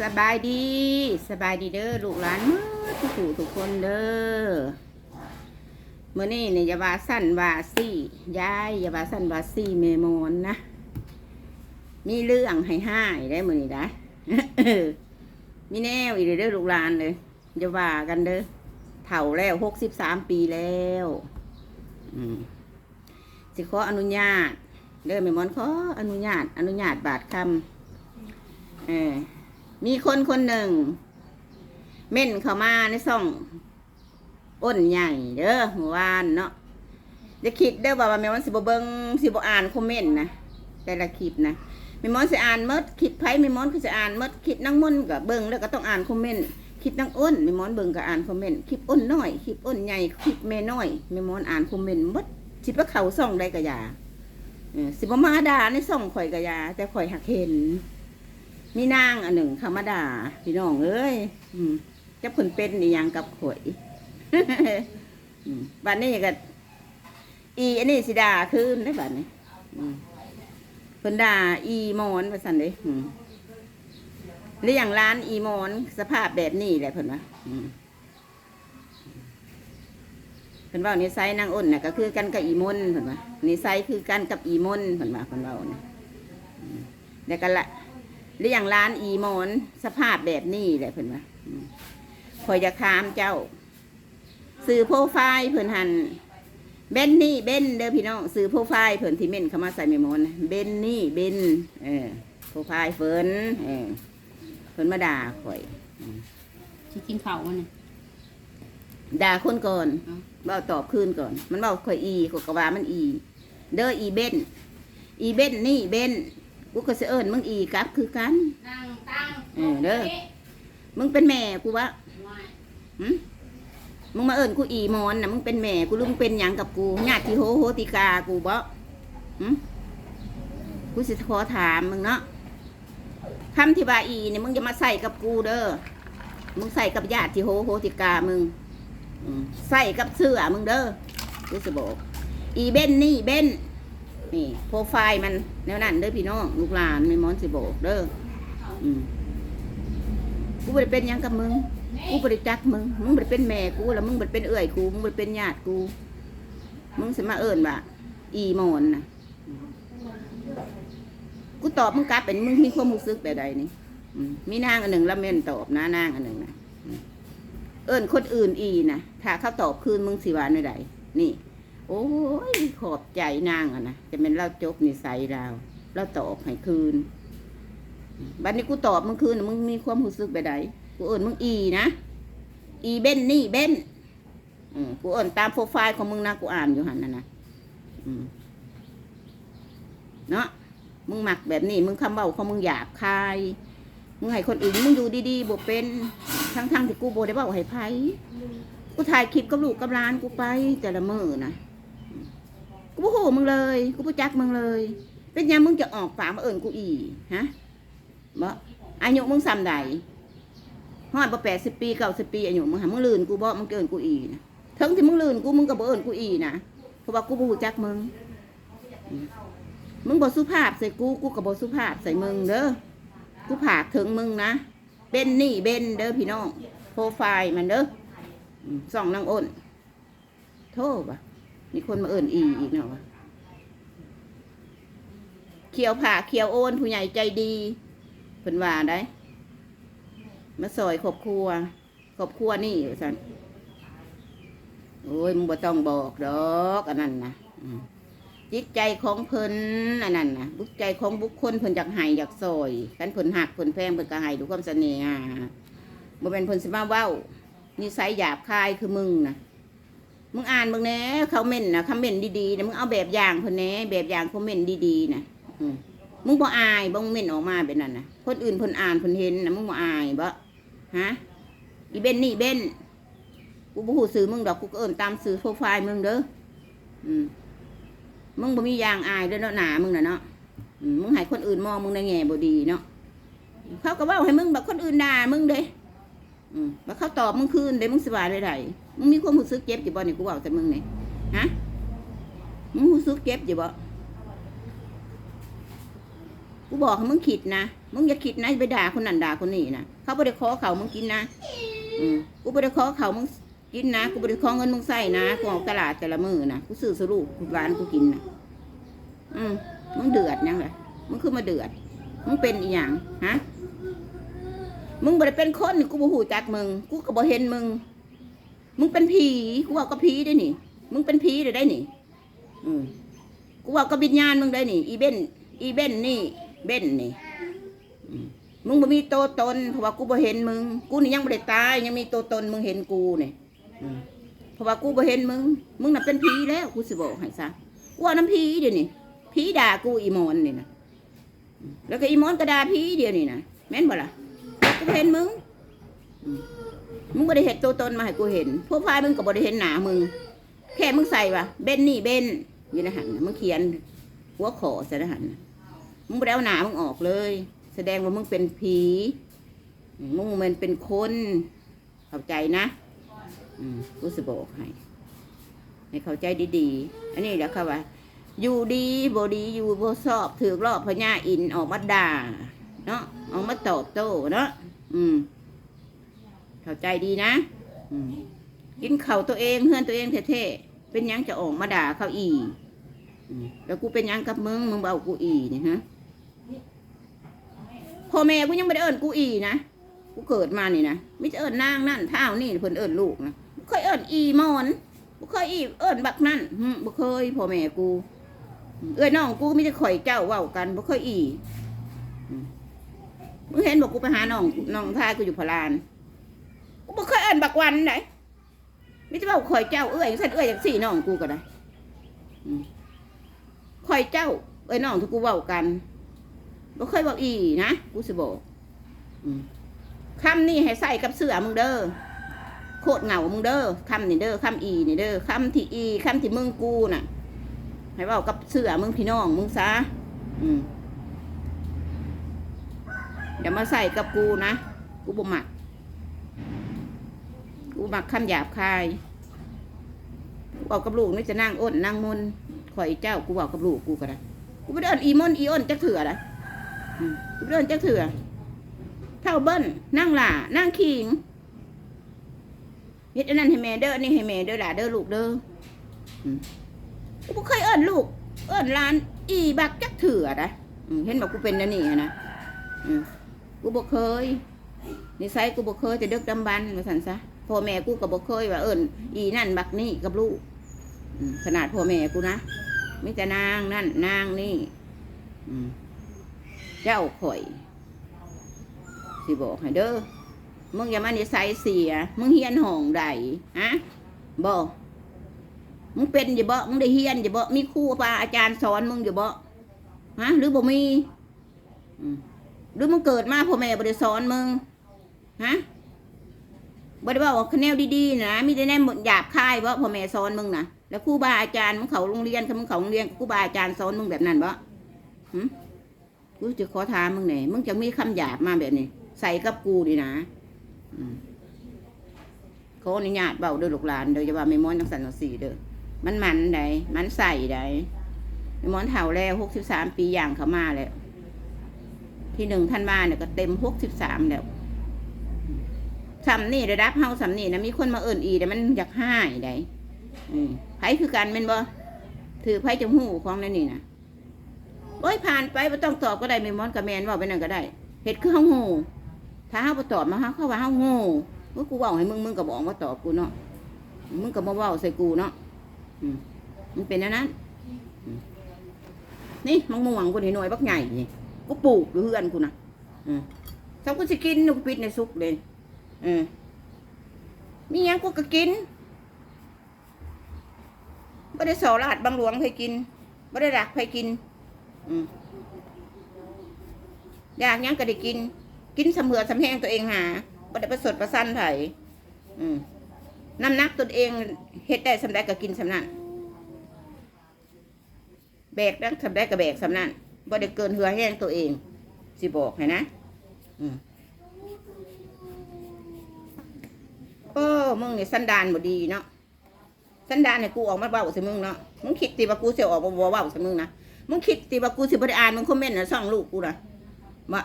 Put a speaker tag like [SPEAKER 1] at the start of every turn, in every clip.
[SPEAKER 1] สบายดี สบายดีเด้อลูกหลานมืดทุกผู้ทุกคนเด้อเมื่อนี้เนี่ยยาวาสั้นวาซี่ยายยาวาสั้นวาซี่เมมอนนะ มีเรื่องให้ห้ายได้เมื่อนี้ได้มีแนวอีกเด้อลูกหลานเลยยาว่ากันเด้อเฒ่าแล้วหกสิบสามปีแล้วสิขออนุญาตเด้อแม่หมอนขออนุญาต อนุญาตบาทคำ เออ มีคนคนหนึ่ง เม่นเข้ามาในซ่อง อ้นใหญ่เด้อเมื่อวานเนาะจะคิดเด้อว่าแม่มอนสิบเบิงสิบอ่านคอมเมนต์นะแต่ละคลิปนะแม่มอนสิอ่านหมดคลิปไผแม่มอนก็จะอ่านหมดคลิปนั่งมนต์ก็เบิงแล้วก็ต้องอ่านคอมเมนต์คลิปนั่งอ้นแม่มอนเบิงก็อ่านคอมเมนต์คลิปอ้นน้อยคลิปอ้นใหญ่คลิปแม่น้อยแม่มอนอ่านคอมเมนต์หมดสิว่าเขาซ่องใดก็ยาสิบมาด่าในส่องข่อยกะยาแต่ข่อยหักเห็น มีนางอันหนึ่งเขามาด่าพี่น้องเอ้ยอืมจะผลเป็นอีหยังกับข่อยบัดนี้ก็อีอันนี้สิดาคืนได้บัดนี้อืมเพิ่นด่าอีมอนว่าซั่นเด้อืมเลี้ยงร้านอีมอนสภาพแบบนี้แหละเพิ่นว่าอืมเพิ่นว่านิสัยนางอ้นน่ะก็คือกันกับอีมนเพิ่นว่านิสัยคือกันกับอีมนเพิ่นว่าเพิ่นเว้านะอืมแล้วก็ละ เลี้ยงร้านอีหมอนสภาพแบบนี้แหละเพิ่นว่าอืมคอยจะคามเจ้า สื่อโปรไฟล์เพิ่นหันเบนนี่เบนเด้อพี่น้องสื่อโปรไฟล์เพิ่นที่เม่นเข้ามาใส่เมมอนนะเบนนี่เบนเออโปรไฟล์เพิ่นเออเพิ่นมาด่าข่อย
[SPEAKER 2] สิกินข้าววันนี้
[SPEAKER 1] ด่าคนก่อน
[SPEAKER 2] อ๋อ
[SPEAKER 1] เบาตอบคืนก่อน มันเบาข่อยอีข่อยกว่ามันอี เด้ออีเบนอีเบนนี่เบน กูก็สิเอิ้นมึงอีกลับคือกัน
[SPEAKER 2] นั่งตั้ง
[SPEAKER 1] เออเด้อ มึงเป็นแม่กูวะหึมึงมาเอิ้นกูอีหมอนนะมึงเป็นแม่กูหรือมึงเป็นหยังกับกูญาติโหโหติกากูบ่หึกูสิขอถามมึงเนาะคำที่ว่าอีเนี่ยมึงจะมาใส่กับกูเด้อ มึงใส่กับญาติโหโหติกามึงอืมใส่กับเสื้อมึงเด้อกูจะบอกอีเบนนี่เบน นี่โปรไฟล์มันแนวนั้นเด้อพี่น้องลูกหลานไม่มอนสิบอกเด้ออืมกูไม่ได้เป็นหยังกับมึง กูบริจักมึง มึงบริเป็นแม่กูแล้วมึงบริเป็นเอื่อยกู มึงบริเป็นญาติกู มึงสมาเอิญว่าอีหมอนนะกูตอบมึงกลับเป็นมึงมีความรู้สึกแบบใดนี่อืมมีนางอันหนึ่งละเมนตอบนะนางอันหนึ่งนะอืมเอิญคนอื่นอีนะถ้าเขาตอบคืนมึงสิวานใดนี่ โอ้ย ขอบใจนางอะนะจะเป็นเล่าจบนิสัยเราเราตอบให้คืนบัดนี้กูตอบมึงคืนมึงมีความรู้สึกแบบใดกูเอิญมึงอีนะอีเบนนี่เบนกูเอิญตามโปรไฟล์ของมึงนะกูอ่านอยู่หันนะนะเนาะมึงหมักแบบนี้มึงคำเบาของมึงหยาบคายมึงให้คนอื่นมึงอยู่ดีๆบ่เป็นทั้งๆที่กูโบได้เบาให้ไผกูถ่ายคลิปกับลูกกับร้านกูไปแต่ละมือนะ กูโหมึงเลย กูบ่จักมึงเลย เป็นยังมึงจะออกปามาเอิญกูอีฮะบ่อายุมึงซ้ำใดฮอดบ่แปดสิบปีเก้าสิบปีอายุมึงหามึงลื่นกูบ่มึงเกินกูอีนะทั้งที่มึงลื่นกูมึงก็บ่เอิ้นกูอีนะเพราะว่ากูบ่รู้จักมึง มึงบ่สุภาพใส่กูกูก็บ่สุภาพใส่มึงเด้อกูผากถึงมึงนะเบนนี่เบนเด้อพี่น้องโปรไฟล์มันเด้อส่องนางอ้นโทษว่ะ มีคนมาเอิ้นอีอีกเนาะเขียวผ่าเขียวโอนผู้ใหญ่ใจดีเพิ่นว่าได้ มาซอยครอบครัวครอบครัวนี่สันโอ้ยมึงบ่ต้องบอกดอกอันนั้นนะจิตใจของเพิ่นอันนั้นนะบุกใจของบุคคลเพิ่นอยากให้อยากซอยกันเพิ่นหักเพิ่นแพงเพิ่นก็ให้ดูความเสน่หาบ่เป็นเพิ่นสิมาเว้านิสัยหยาบคายคือมึงนะ มึงอ่านเบิ่งแน่เขาเม่นนะคำเม่นดีๆนะมึงเอาแบบอย่างเพิ่นแน่แบบอย่างคอมเมนต์ดีๆนะอืมมึงบ่อายบ่มึงเม่นออกมาแบบนั้นนะคนอื่นเพิ่นอ่านเพิ่นเห็นนะมึงบ่อายบ่ฮะอีเบนนี่เบนกูบ่ฮู้ซื้อมึงดอกกูก็เอิ้นตามซื้อโปรไฟล์มึงเด้ออืมมึงบ่มียางอายเด้อเนาะหนามึงน่ะเนาะอืมมึงให้คนอื่นมองมึงในแง่บ่ดีเนาะเขาก็เว้าให้มึงแบบคนอื่นด่ามึงเด้ อืมแล้วเขาตอบมึงคืนเด้มึงสิว่าได้ไดมึงมีความรู้สึกเจ็บอยู่บ่นี่กูเว้าแต่มึงนี่ฮะมึงรู้สึกเจ็บอยู่บ่กูบอกให้มึงคิดนะ มึงอย่าคิดนะไปด่าคนนั้นด่าคนนี้นะ เขาไม่ได้ขอเขามึงกินนะ อืมกูไม่ได้ขอเขามึงกินนะ กูไม่ได้ขอเงินมึงใส่นะ กูออกตลาดแต่ละมือนะ กูซื้อสรุปกูร้านกูกินนะ อืมมึงเดือดยังไงมึงคือมาเดือด มึงเป็นอีหยัง ฮะ มึงบ่ได้เป็นคนกูบ่หูจักมึง กูก็บ่เห็นมึง มึงเป็นผีกูว่าก็ผีได้นี่ มึงเป็นผีได้ได้นี่ อืมกูว่าก็วิญญาณมึงได้นี่ อีเบนอีเบนนี่เบนนี่มึงบ่มีตัวตนเพราะว่ากูบ่เห็นมึง กูนี่ยังบ่ได้ตายยังมีตัวตนมึงเห็นกูนี่อืมเพราะว่ากูบ่เห็นมึง มึงน่ะเป็นผีแล้วกูสิบอกให้ซะกูว่าน้ำผีเดี๋ยวนี้ผีด่ากูอีมอนนี่นะแล้วก็อีมอนก็ด่าผีเดียวนี่นะแม่นบ่ล่ะ กูเห็นมึง มึงบ่ได้เห็นตัวตนมาให้กูเห็นพวกพายมึงก็บ่ได้เห็นหนามึง แค่มึงใส่ว่าเบนนี่เบนอยู่ในหันมึงเขียนหัวขอใส่ในหันมึงบ่ได้เอาหนามึงออกเลย แสดงว่ามึงเป็นผีมึงมันเป็นคนเข้าใจนะอืมกูสิบอกให้ให้เข้าใจดีๆ อันนี้แหละค่ะว่าอยู่ดีบดีอยู่บสอบถือรอบพญาอินออกมาด่าเนาะออกมาตอบโต้เนาะ อืม เข้าใจดีนะ อืม กินเข่าตัวเองเพื่อนตัวเองเท่ๆเป็นยังจะออกมาด่าเขาอีแล้วกูเป็นยังกับมึงมึงเบากูอีเนี่ยฮะพ่อแม่กูยังไม่ได้เอิญกูอีนะกูเกิดมานี่นะไม่จะเอิญนางนั่นเท่านี่เพิ่นเอิญลูกนะบ่เคยเอิญอีมอนบ่เคยอีเอิญบักนั่นหึบ่เคยพ่อแม่กู เอ้ยน้องกูไม่จะข่อยเจ้าเว้ากันบ่เคยอีอื มึงเห็นบอกกูไปหาน้องน้องทายกูอยู่พารานกูบ่เคยเอิญบักวันไหนมแต่จะบอกข่อยเจ้าเอ้ยสั่นเอ้ยอย่างสี่น้องกูก็ได้อืมข่อยเจ้า เอ้ยน้องที่กูเว้ากันบ่เคยบอกอีนะกูสิบอกคำนี่ให้ใส่กับเสือมึงเด้อโคตรเหงามึงเด้อคำนี่เด้อคำอีนี่เด้อคำที่อีคำที่มึงกูน่ะให้เว้ากับเสือมึงพี่น้องมึงซะอืม อย่ามาใส่กับกูนะ กูบ่มัก กูมักคำหยาบคายกูบอกกับลูกนี่จะนั่งอ้นนั่งมนข่อยเจ้ากูบอกกับลูกกูก็ได้กูไม่ได้เอินอีมนอีอ้นจักเถื่อนะกูไม่ได้เอินจักเถื่อเท่าเบิ้ลนั่งหล่านั่งขิงเฮ็ดอันนั้นให้แม่เด้อนี่ให้แม่เด้อหล่าเด้อลูกเด้อกูบ่เคยเอินลูก เอินหลาน อีบักจักเถื่อนะเห็นบอกกูเป็นนั่นนี่นะ อืม กูบ่เคยนิสัยกูบ่เคยแต่เด็กดำบันมาสันซะพ่อแม่กูก็บ่เคยว่าเอิญอีนั่นบักนี่กับลูกขนาดพ่อแม่กูนะไม่แต่นางนั่นนางนี่เจ้าข่อยสิบอกให้เด้อมึงอย่ามานิสัยเสีย มึงเฮียนห้องใดฮะบ่มึงเป็นอยู่บ่มึงได้เฮียนอยู่บ่มีครูปาอาจารย์สอนมึงอยู่บ่ฮะหรือบ่มีอืม หรือมึงเกิดมาพ่อแม่บ่ได้สอนมึงฮะบ่ได้บอกว่าคะแนนดีๆนะมีแต่แนวหยาบคายบ่พ่อแม่สอนมึงนะแล้วครูบาอาจารย์มึงเขาโรงเรียนเขามึงเขาโรงเรียนครูบาอาจารย์สอนมึงแบบนั้นบ่หึกูจะขอถามมึงหน่อยมึงจะมีคำหยาบมาแบบนี้ ใส่กับกูดีนะอืขออนุญาตเบาเด้อลูกหลานเด้ออย่าว่าไม่ม้อนจังสันสีเด้อมันมันใดมันใส่ใดไม่ม้อนเท่าแล้วหกสิบสามปีอย่างเขามาแล้ว ที่หนึ่งท่านมาเนี่ยก็เต็มหกสิบสามแล้วสำนี่ระดับเฮาสำนี่นะมีคนมาเอิ่นอีแต่มันอยากห้ได้อืมไผคือกันแม่นบ่ถือไผจมูกของนั่นนี่นะโอ้ยผ่านไปบ่ต้องตอบก็ได้ไม่มอนกับแมนว่าไปนั่นก็ได้เฮ็ดคือเฮาโง่ถ้าเฮาบ่ตอบมาเฮาเข้าว่าเฮาโง่เมื่อกูว้าให้มึงมึงก็บอกว่าตอบกูเนาะมึงก็บ่เว้าใส่กูเนาะมันเป็นอันนั้นนี่มังม่วงกูนี่หน่วยบักใหญ่นี่ กูปลูกอยู่เฮือนกูนะอืมถ้ากูสิกินกูปิดในซุกเลยเออมีหยังกูก็กินไม่ได้สอราดบางหลวงให้กินไม่ได้รักให้กิน อืมอยากยังก็ได้กิน กินสำเหือสำแห้งตัวเองหาไม่ได้ประสดประสันไผอืมน้ำหนักตัวเองเฮ็ดได้สำได้ก็กินสำนั้นแบกได้สำได้ก็แบกสำนั้น บ่ได้เกินเหือแห้งตัวเอง สิบอกให้นะอืมเออมึงเนี่ยสันดานบ่ดีเนาะสันดานเนี่ยกูออกมาเว้าใส่มึงเนาะมึงคิดติว่ากูเสิออกมาเว้าใส่มึงนะมึงคิดติว่ากูสิบ่ได้อ่านมึงคอมเมนต์นะส่องลูกกูนะบ่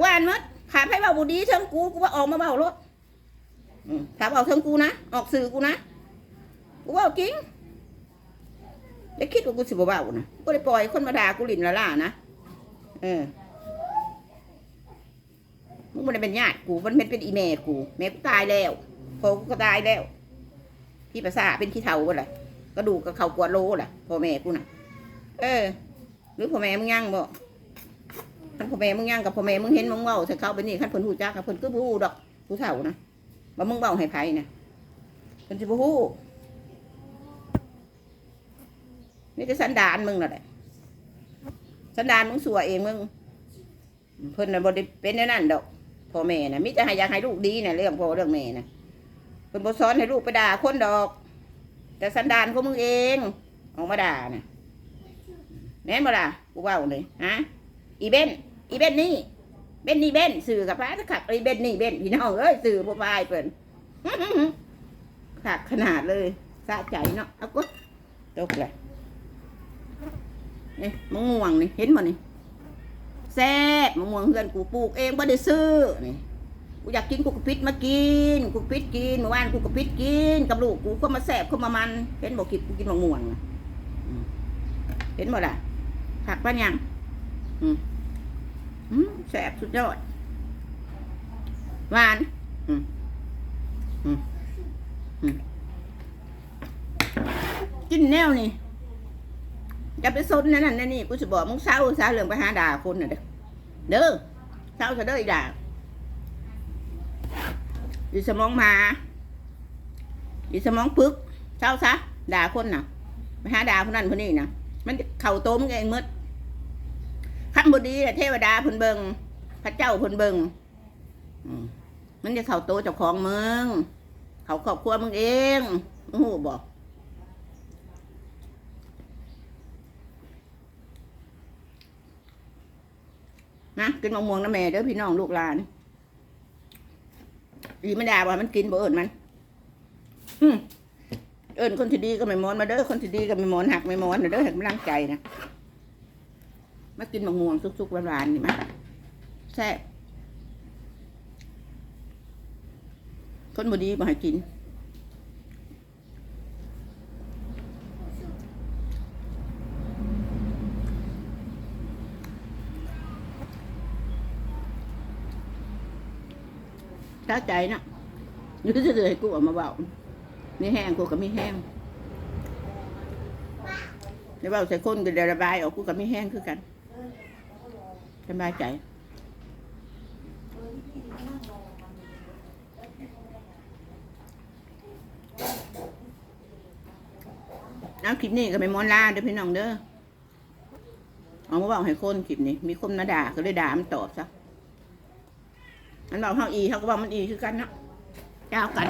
[SPEAKER 1] ว่าอ่านหมดขาไผเว้าบ่ดีเทิงกูกูว่าออกมาเว้าโลดอืมถ้าเอาเทิงกูนะออกสื่อกูนะกูเว้าจริง อย่าคิดว่ากูสิบ่เว้านะกูได้ปล่อยคนมาด่ากูลินละล่านะเออมึงบ่ได้เป็นญาติกูมันเป็นเป็นอีแม่กู แม่กูตายแล้วพ่อกูก็ตายแล้ว พี่ภาษาเป็นขี้เฒ่าบ่ล่ะกระดูกกับเขากวดโลล่ะพ่อแม่กูน่ะ เออ หรือพ่อแม่มึงยังบ่คันพ่อแม่มึงยังกับพ่อแม่มึงเห็นมึงเว้าใส่เขาไปนี่คันเพิ่นฮู้จักกับเพิ่นก็บ่ฮู้ดอกผู้เฒ่านะว่มึงเว้าให้ไผน่ะเพิ่นสิบ่ฮู้ นี่จะสันดานมึงน่ะแหละสันดานมึงสัวเองมึง เพิ่นน่ะบ่ได้เป็นแนวนั้นดอกพ่อแม่น่ะมีแต่ให้อยากให้ลูกดีน่ะเรื่องพ่อเรื่องแม่น่ะเพิ่นบ่สอนให้ลูกไปด่าคนดอก แต่สันดานของมึงเองออกมาด่าน่ะแม่นบ่ล่ะกูเว่าเลยฮะอีเบนอีเบนนี่เบนนี่เบนสื่อกับพระขับอีเบนนี่เบนพี่น้องเอ้ยสื่อพวกพายเปิ่นขาดขนาดเลยสะใจเนาะเอากดตกเลย นี่มะม่วงนี่เห็นบ่นี่แซ่บมะม่วงเพื่อนกูปลูกเองบ่ได้ซื้อนี่กูอยากกินกูก็ปิดมากินกูปิดกินเมื่อวานกูก็ปิดกินกับลูกกูก็มาแซ่บเข้ามามันเห็นบอกกินกูกินมะม่วงนะเห็นหมดอะผักป้ายังอืมอืมแสบสุดยอดหวานกินแนวนี่ จะไปซนนั่นนั่นนี่กูจะบอกมึงเศร้าซะเรื่องไปหาด่าคนน่ะเด้อเด้อเศร้าซะเด้ออีด่าดีสมองมาดีสมองปึกเศร้าซะด่าคนน่ะไปหาด่าคนนั้นคนนี้น่ะ มันเข่าโตมงเองหมดขั้นบดีเทวดาพนเบิงพระเจ้าพนเบิงมันจะเข่าโตเจ้าของมึงเขาครอบครัวมึงเองมึงหูบอก นะกินมะม่วงน้ำแม่เด้อพี่น้องลูกหลานดีไม่ด่าว่ามันกินบ่เอิญมัน อืมเอิญคนที่ดีก็ไม่มอนมาเด้อคนที่ดีก็ไม่มอนหักไม่มอนเด้อห้กำลังใจนะมากินมะม่วงสุกๆหวานๆนี่มั้ยแซ่บคนบดีมาให้กิน ใจเนาะอยู่ที่เฉยๆกูออกมาเบามีแห้งกูก็มีแห้งเดี๋ยวเบาใส่คนก็เดี๋ยวระบายออกกูก็มีแห้งคือกันสบายใจเอาคลิปนี้ก็ไม่มอนลาเด้อพี่น้องเด้อเอามาบอกให้คนคลิปนี้ มีคนมาด่าก็เลยด่ามันตอบซะ มันบอกเขาอีเขาก็บอกมันอีคือกันเนาะเจ้ากัน